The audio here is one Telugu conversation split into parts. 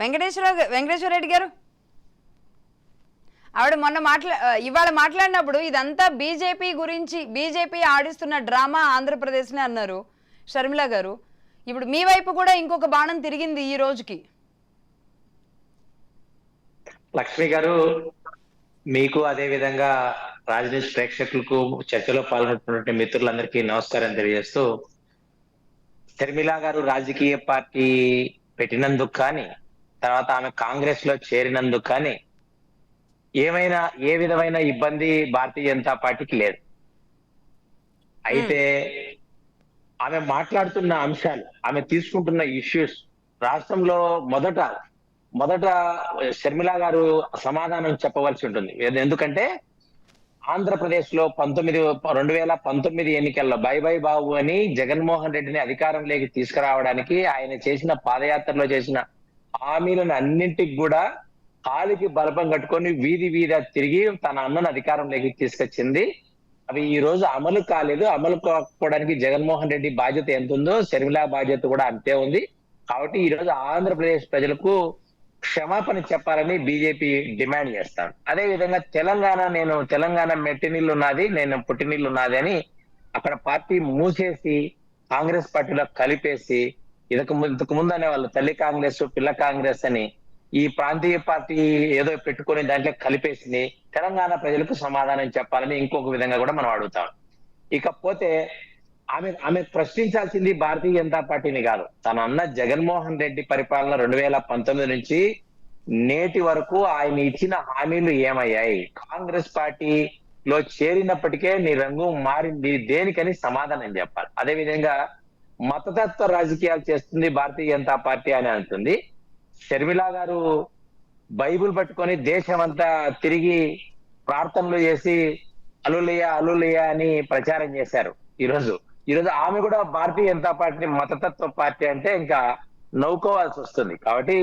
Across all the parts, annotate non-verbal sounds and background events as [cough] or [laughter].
వెంకటేశ్వర వెంకటేశ్వర రెడ్డి గారు? ఆవిడ మొన్న మాట్లా ఇవాళ మాట్లాడినప్పుడు ఇదంతా బీజేపీ గురించి బీజేపీ ఆడిస్తున్న డ్రామా ఆంధ్రప్రదేశ్నే అన్నారు షర్మిల గారు. ఇప్పుడు మీ వైపు కూడా ఇంకొక బాణం తిరిగింది ఈ రోజుకి. లక్ష్మి గారు మీకు అదే విధంగా రాజనీతి ప్రేక్షకులకు చర్చలో పాల్గొంటున్నటువంటి మిత్రులందరికీ నమస్కారం తెలియజేస్తూ షర్మిల గారు రాజకీయ పార్టీ పెట్టినందుకు కానీ తర్వాత ఆమె కాంగ్రెస్లో చేరినందుకు కానీ ఏమైనా ఏ విధమైన ఇబ్బంది భారతీయ జనతా పార్టీకి లేదు. అయితే ఆమె మాట్లాడుతున్న అంశాలు ఆమె తీసుకుంటున్న ఇష్యూస్ రాష్ట్రంలో మొదట మొదట షర్మిల గారు సమాధానం చెప్పవలసి ఉంటుంది. ఎందుకంటే ఆంధ్రప్రదేశ్లో పంతొమ్మిది రెండు వేల పంతొమ్మిది ఎన్నికల్లో బై బై బాబు అని జగన్మోహన్ రెడ్డిని అధికారంలోకి తీసుకురావడానికి ఆయన చేసిన పాదయాత్రలో చేసిన హామీలను అన్నింటికి కూడా కాలికి బలపం కట్టుకొని వీధి వీధి తిరిగి తన అన్నను అధికారంలోకి తీసుకొచ్చింది. అవి ఈ రోజు అమలు కాలేదు. అమలు కాకపోవడానికి జగన్మోహన్ రెడ్డి బాధ్యత ఎంత ఉందో శర్మిలా బాధ్యత కూడా అంతే ఉంది. కాబట్టి ఈ రోజు ఆంధ్రప్రదేశ్ ప్రజలకు క్షమాపణ చెప్పాలని బీజేపీ డిమాండ్ చేస్తాను. అదే విధంగా తెలంగాణ నేను తెలంగాణ మెట్టినీళ్ళు ఉన్నది నేను పుట్టినీళ్ళు ఉన్నది అని అక్కడ పార్టీ మూసేసి కాంగ్రెస్ పార్టీలో కలిపేసి ఇదకు ఇంతకు ముందు అనే వాళ్ళు తల్లి కాంగ్రెస్ పిల్ల కాంగ్రెస్ అని ఈ ప్రాంతీయ పార్టీ ఏదో పెట్టుకుని దాంట్లో కలిపేసింది తెలంగాణ ప్రజలకు సమాధానం చెప్పాలని ఇంకొక విధంగా కూడా మనం అడుగుతాం. ఇకపోతే ఆమె ఆమె ప్రశ్నించాల్సింది భారతీయ జనతా పార్టీని కాదు. తన అన్న జగన్మోహన్ రెడ్డి పరిపాలన రెండు వేల పంతొమ్మిది నుంచి నేటి వరకు ఆయన ఇచ్చిన హామీలు ఏమయ్యాయి? కాంగ్రెస్ పార్టీలో చేరినప్పటికే నీ రంగు మారింది. దేనికని సమాధానం చెప్పాలి. అదే విధంగా మతతత్వ రాజకీయాలు చేస్తుంది భారతీయ జనతా పార్టీ అని అంటుంది. షర్మిలా గారు బైబిల్ పట్టుకొని దేశం అంతా తిరిగి ప్రార్థనలు చేసి అలులియ అలులియ అని ప్రచారం చేశారు ఈరోజు. ఈరోజు ఆమె కూడా భారతీయ జనతా పార్టీ మతతత్వ పార్టీ అంటే ఇంకా నవ్వుకోవాల్సి వస్తుంది. కాబట్టి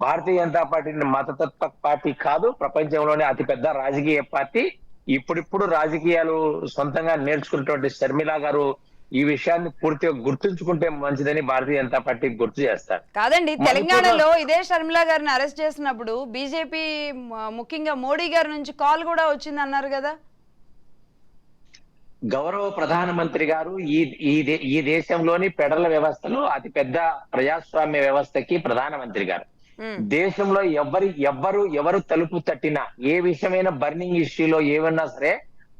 భారతీయ జనతా పార్టీని మతతత్వ పార్టీ కాదు ప్రపంచంలోనే అతిపెద్ద రాజకీయ పార్టీ. ఇప్పుడిప్పుడు రాజకీయాలు సొంతంగా నేర్చుకున్నటువంటి షర్మిలా గారు ఈ విషయాన్ని పూర్తిగా గుర్తుంచుకుంటే మంచిదని భారతీయ జనతా పార్టీ గుర్తు చేస్తారు. కాదండి తెలంగాణలో ఇదే షర్మిల గారిని అరెస్ట్ చేసినప్పుడు బీజేపీ ముఖ్యంగా మోడీ గారి నుంచి కాల్ కూడా వచ్చింది అన్నారు కదా? గౌరవ ప్రధానమంత్రి గారు ఈ ఈ దేశంలోని ఫెడరల్ వ్యవస్థలో అతి పెద్ద ప్రజాస్వామ్య వ్యవస్థకి ప్రధానమంత్రి గారు. దేశంలో ఎవరి ఎవ్వరు ఎవరు తలుపు తట్టినా ఏ విషయమైన బర్నింగ్ ఇష్యూలో ఏమన్నా సరే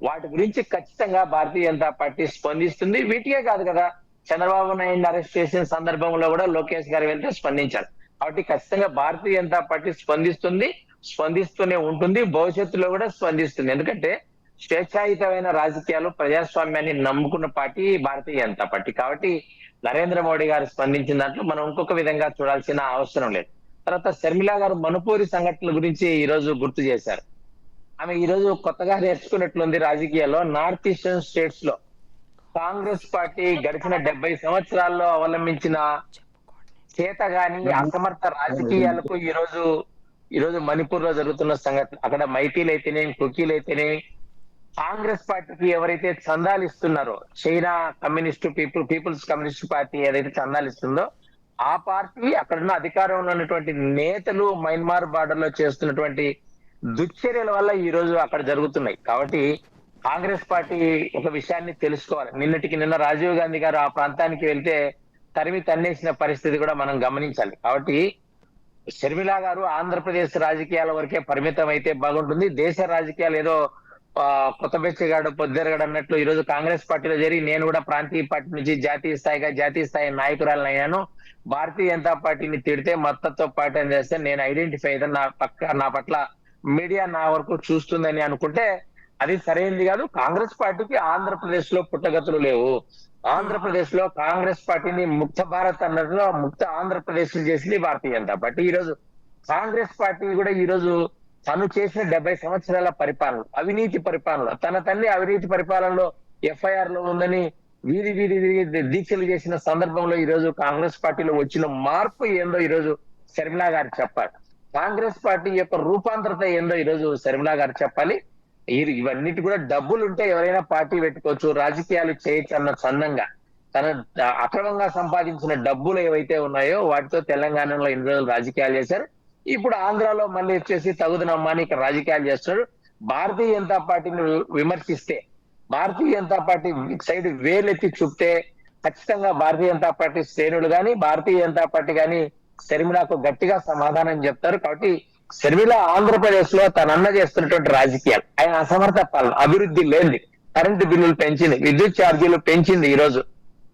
వాటి గురించి ఖచ్చితంగా భారతీయ జనతా పార్టీ స్పందిస్తుంది. వీటికే కాదు కదా చంద్రబాబు నాయుడు అరెస్ట్ చేసిన సందర్భంలో కూడా లోకేష్ గారు వెళ్తే స్పందించారు. కాబట్టి ఖచ్చితంగా భారతీయ జనతా పార్టీ స్పందిస్తుంది స్పందిస్తూనే ఉంటుంది భవిష్యత్తులో కూడా స్పందిస్తుంది. ఎందుకంటే స్వేచ్ఛాయుతమైన రాజకీయాలు ప్రజాస్వామ్యాన్ని నమ్ముకున్న పార్టీ భారతీయ జనతా పార్టీ. కాబట్టి నరేంద్ర మోడీ గారు స్పందించిన దాంట్లో మనం ఇంకొక విధంగా చూడాల్సిన అవసరం లేదు. తర్వాత శర్మిల గారు మణిపూరి సంఘటనల గురించి ఈ రోజు గుర్తు చేశారు. ఆమె ఈ రోజు కొత్తగా నేర్చుకున్నట్లుంది రాజకీయాల్లో. నార్త్ ఈస్టర్న్ స్టేట్స్లో కాంగ్రెస్ పార్టీ గడిచిన డెబ్బై సంవత్సరాల్లో అవలంబించిన చేతగాని అసమర్థ రాజకీయాలకు ఈ రోజు ఈ రోజు మణిపూర్లో జరుగుతున్న సంగతి అక్కడ మైతీలు అయితేనేమి కుకీలు అయితేనేమి కాంగ్రెస్ పార్టీకి ఎవరైతే చందాలు ఇస్తున్నారో China communist people people's communist party ఏదైతే చందాలు ఇస్తుందో ఆ పార్టీ అక్కడున్న అధికారంలో ఉన్నటువంటి నేతలు మయన్మార్ బార్డర్లో చేస్తున్నటువంటి దుశ్చర్యల వల్ల ఈ రోజు అక్కడ జరుగుతున్నాయి. కాబట్టి కాంగ్రెస్ పార్టీ ఒక విషయాన్ని తెలుసుకోవాలి. నిన్నటికి నిన్న రాజీవ్ గాంధీ గారు ఆ ప్రాంతానికి వెళ్తే తరిమి తన్నేసిన పరిస్థితి కూడా మనం గమనించాలి. కాబట్టి షర్మిల గారు ఆంధ్రప్రదేశ్ రాజకీయాల వరకే పరిమితం అయితే బాగుంటుంది. దేశ రాజకీయాలు ఏదో కొత్త బెచ్చగాడు పొద్దురగాడు అన్నట్లు ఈ రోజు కాంగ్రెస్ పార్టీలో జరిగి నేను కూడా ప్రాంతీయ పార్టీ నుంచి జాతీయ స్థాయిగా జాతీయ స్థాయి నాయకురాలను అయ్యాను భారతీయ జనతా పార్టీని తిడితే మద్దతుతో పార్టీ అని చేస్తే నేను ఐడెంటిఫై అయితే నా పక్క నా పట్ల మీడియా నా వరకు చూస్తుందని అనుకుంటే అది సరైనది కాదు. కాంగ్రెస్ పార్టీకి ఆంధ్రప్రదేశ్లో పుట్టగతులు లేవు. ఆంధ్రప్రదేశ్లో కాంగ్రెస్ పార్టీని ముక్త భారత్ అన్నట్లో ముక్త ఆంధ్రప్రదేశ్ చేసింది భారతీయ జనతా పార్టీ. ఈ రోజు కాంగ్రెస్ పార్టీ కూడా ఈ రోజు తను చేసిన డెబ్బై సంవత్సరాల పరిపాలన అవినీతి పరిపాలన తన తల్లి అవినీతి పరిపాలనలో ఎఫ్ఐఆర్లో ఉందని వీధి వీధి వీధి దీక్షలు చేసిన సందర్భంలో ఈ రోజు కాంగ్రెస్ పార్టీలో వచ్చిన మార్పు ఏందో ఈ రోజు శర్మిలా గారు చెప్పారు. కాంగ్రెస్ పార్టీ యొక్క రూపాంతరత ఏందో ఈ రోజు శర్మిలా గారు చెప్పాలి. ఇవన్నిటి కూడా డబ్బులు ఉంటే ఎవరైనా పార్టీ పెట్టుకోవచ్చు రాజకీయాలు చేయొచ్చు అన్న చందంగా. తన అక్రమంగా సంపాదించిన డబ్బులు ఏవైతే ఉన్నాయో వాటితో తెలంగాణలో ఎన్ని రోజులు రాజకీయాలు చేశారు. ఇప్పుడు ఆంధ్రాలో మళ్ళీ వచ్చేసి తగుదనమ్మా ఇక్కడ రాజకీయాలు చేస్తున్నాడు. భారతీయ జనతా పార్టీని విమర్శిస్తే భారతీయ జనతా పార్టీ సైడ్ వేలెత్తి చూపితే ఖచ్చితంగా భారతీయ జనతా పార్టీ శ్రేణులు కానీ భారతీయ జనతా పార్టీ గాని శర్మిలకు గట్టిగా సమాధానం చెప్తారు. కాబట్టి శర్మిల ఆంధ్రప్రదేశ్లో తన అన్న చేస్తున్నటువంటి రాజకీయాలు. ఆయన అసమర్థ పాలన అభివృద్ధి లేనిది. కరెంటు బిల్లులు పెంచింది విద్యుత్ ఛార్జీలు పెంచింది ఈ రోజు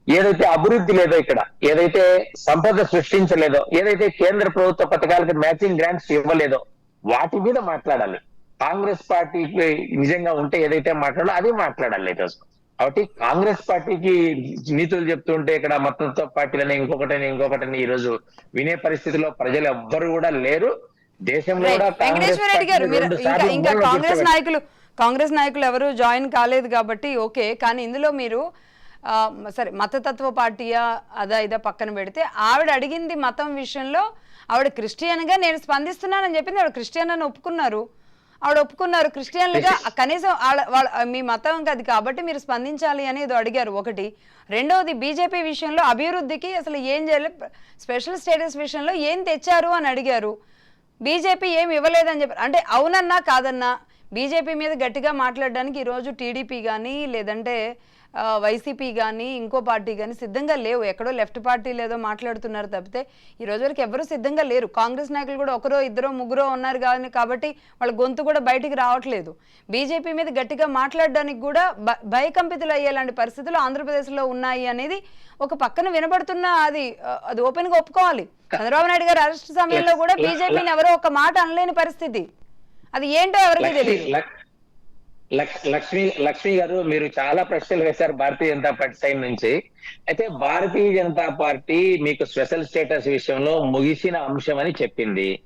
ఏదైతే అభివృద్ధి లేదో ఇక్కడ ఏదైతే సంపద సృష్టించలేదో ఏదైతే కేంద్ర ప్రభుత్వ పథకాలకు మ్యాచింగ్ గ్రాంట్స్ ఇవ్వలేదో వాటి మీద మాట్లాడాలి. కాంగ్రెస్ పార్టీకి నిజంగా ఉంటే ఏదైతే మాట్లాడో అది మాట్లాడాలి ఈరోజు. కాబట్టి కాంగ్రెస్ పార్టీకి నీతులు చెప్తుంటే ఇక్కడ మతంతో పార్టీలని ఇంకొకటని ఇంకొకటని ఈ రోజు వినే పరిస్థితిలో ప్రజలు ఎవ్వరు కూడా లేరు. దేశంలో వెంకటేశ్వర రెడ్డి గారు ఇంకా కాంగ్రెస్. నాయకులు కాంగ్రెస్ నాయకులు ఎవరు జాయిన్ కాలేదు కాబట్టి ఓకే కానీ ఇందులో మీరు ఆ, సరే మతతత్వ పార్టీయా అదా ఇదా పక్కన పెడితే ఆవిడ అడిగింది మతం విషయంలో ఆవిడ క్రిస్టియన్గా నేను స్పందిస్తున్నానని చెప్పింది ఆవిడ క్రిస్టియన్ అని ఒప్పుకున్నారు. ఆవిడ ఒప్పుకున్నారు. క్రిస్టియన్లుగా [laughs] కనీసం వాళ్ళ వాళ్ళ మీ మతం అది కాబట్టి మీరు స్పందించాలి అని ఏదో అడిగారు ఒకటి. రెండవది బీజేపీ విషయంలో అభివృద్ధికి అసలు ఏం చేయాలి? స్పెషల్ స్టేటస్ విషయంలో ఏం తెచ్చారు అని అడిగారు. బీజేపీ ఏం ఇవ్వలేదని చెప్పారు. అంటే అవునన్నా కాదన్నా బీజేపీ మీద గట్టిగా మాట్లాడడానికి ఈరోజు టీడీపీ కానీ లేదంటే వైసీపీ కానీ ఇంకో పార్టీ కానీ సిద్ధంగా లేవు. ఎక్కడో లెఫ్ట్ పార్టీ లేదో మాట్లాడుతున్నారు తప్పితే ఈ రోజు వరకు ఎవరు సిద్ధంగా లేరు. కాంగ్రెస్ నాయకులు కూడా ఒకరో ఇద్దరో ముగ్గురో ఉన్నారు కానీ కాబట్టి వాళ్ళ గొంతు కూడా బయటికి రావట్లేదు. బీజేపీ మీద గట్టిగా మాట్లాడడానికి కూడా భయకంపితులు అయ్యేలాంటి పరిస్థితులు ఆంధ్రప్రదేశ్లో ఉన్నాయి అనేది ఒక పక్కన వినబడుతున్న అది అది ఓపెన్గా ఒప్పుకోవాలి. చంద్రబాబు నాయుడు గారు అరెస్ట్ సమయంలో కూడా బీజేపీని ఎవరో ఒక మాట అనలేని పరిస్థితి. అది ఏంటో ఎవరికి లక్ష్మి తెలియదు లక్- లక్- లక్ష్మి లక్ష్మి గారు మీరు చాలా ప్రశ్నలు వేశారు భారతీయ జనతా పార్టీ సైడ్ నుంచి. అయితే భారతీయ జనతా పార్టీ మీకు స్పెషల్ స్టేటస్ విషయంలో ముగిసిన అంశం అని చెప్పింది.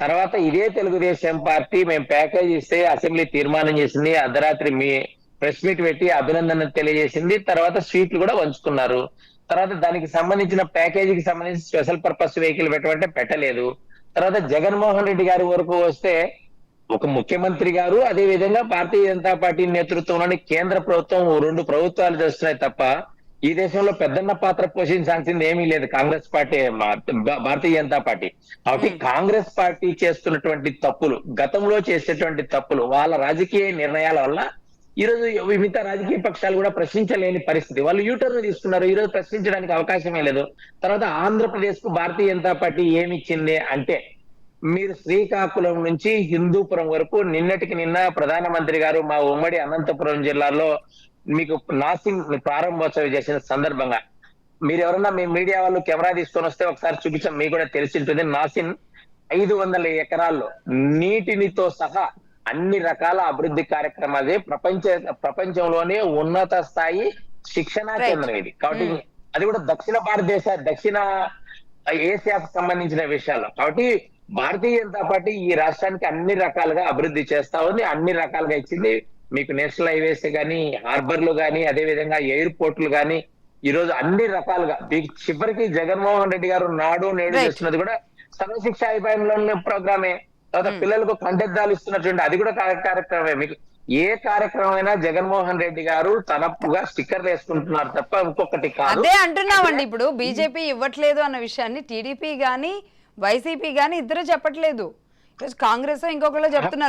తర్వాత ఇదే తెలుగుదేశం పార్టీ మేము ప్యాకేజ్ ఇస్తే అసెంబ్లీ తీర్మానం చేసింది అర్ధరాత్రి మీ ప్రెస్ మీట్ పెట్టి అభినందన తెలియజేసింది తర్వాత స్వీట్లు కూడా పంచుకున్నారు. తర్వాత దానికి సంబంధించిన ప్యాకేజీకి సంబంధించి స్పెషల్ పర్పస్ వెహికల్ పెట్టమంటే పెట్టలేదు. తర్వాత జగన్మోహన్ రెడ్డి గారి వరకు వస్తే ఒక ముఖ్యమంత్రి గారు అదే విధంగా భారతీయ జనతా పార్టీ నేతృత్వంలోని కేంద్ర ప్రభుత్వం రెండు ప్రభుత్వాలు చేస్తున్నాయి తప్ప ఈ దేశంలో పెద్దన్న పాత్ర పోషించాల్సింది ఏమీ లేదు. Congress party Bharatiya Janata party. కాబట్టి కాంగ్రెస్ పార్టీ చేస్తున్నటువంటి తప్పులు గతంలో చేసేటువంటి తప్పులు వాళ్ళ రాజకీయ నిర్ణయాల వల్ల ఈ రోజు మిగతా రాజకీయ పక్షాలు కూడా ప్రశ్నించలేని పరిస్థితి. వాళ్ళు యూటర్న్ తీసుకున్నారు. ఈ రోజు ప్రశ్నించడానికి అవకాశమే లేదు. తర్వాత ఆంధ్రప్రదేశ్కు భారతీయ జనతా పార్టీ ఏమి ఇచ్చింది అంటే మీరు శ్రీకాకుళం నుంచి హిందూపురం వరకు నిన్నటికి నిన్న ప్రధానమంత్రి గారు మా ఉమ్మడి అనంతపురం జిల్లాలో మీకు నాసింగ్ ప్రారంభోత్సవం చేసిన సందర్భంగా మీరు ఎవరన్నా మీ మీడియా వాళ్ళు కెమెరా తీసుకొని వస్తే ఒకసారి చూపించాం మీకు కూడా తెలిసి ఉంటుంది నాసిన్ ఐదు వందల ఎకరాల్లో నీటినితో సహా అన్ని రకాల అభివృద్ధి కార్యక్రమాలు ప్రపంచ ప్రపంచంలోనే ఉన్నత స్థాయి శిక్షణా. కేంద్రం ఇది కాబట్టి Hmm. అది కూడా దక్షిణ భారతదేశ దక్షిణ ఏసియాకు సంబంధించిన విషయాల్లో కాబట్టి భారతీయ జనతా పార్టీ ఈ రాష్ట్రానికి అన్ని రకాలుగా అభివృద్ధి చేస్తా ఉంది అన్ని రకాలుగా ఇచ్చింది. మీకు నేషనల్ హైవేస్ కానీ హార్బర్లు కానీ అదే విధంగా ఎయిర్పోర్ట్లు కానీ ఈ రోజు అన్ని రకాలుగా. మీకు చివరికి జగన్మోహన్ రెడ్డి గారు నాడు నేడు. చేస్తున్నది కూడా సర్వశిక్ష అభిప్రాయంలో ప్రోగ్రామే. తర్వాత పిల్లలకు కంటెద్దాలు ఇస్తున్నటువంటి అది కూడా కార్య- కార్యక్రమమే. మీకు ఏ కార్యక్రమం అయినా జగన్మోహన్ రెడ్డి గారు తనపుగా స్టిక్కర్లు వేసుకుంటున్నారు తప్ప ఇంకొకటి కాదు. అదే అంటున్నామండి ఇప్పుడు. బీజేపీ ఇవ్వట్లేదు అన్న విషయాన్ని టీడీపీ గానీ వైసీపీ కానీ ఇద్దరు చెప్పట్లేదు. కాంగ్రెస్ ఇంకొకళ్ళు చెప్తున్నారు.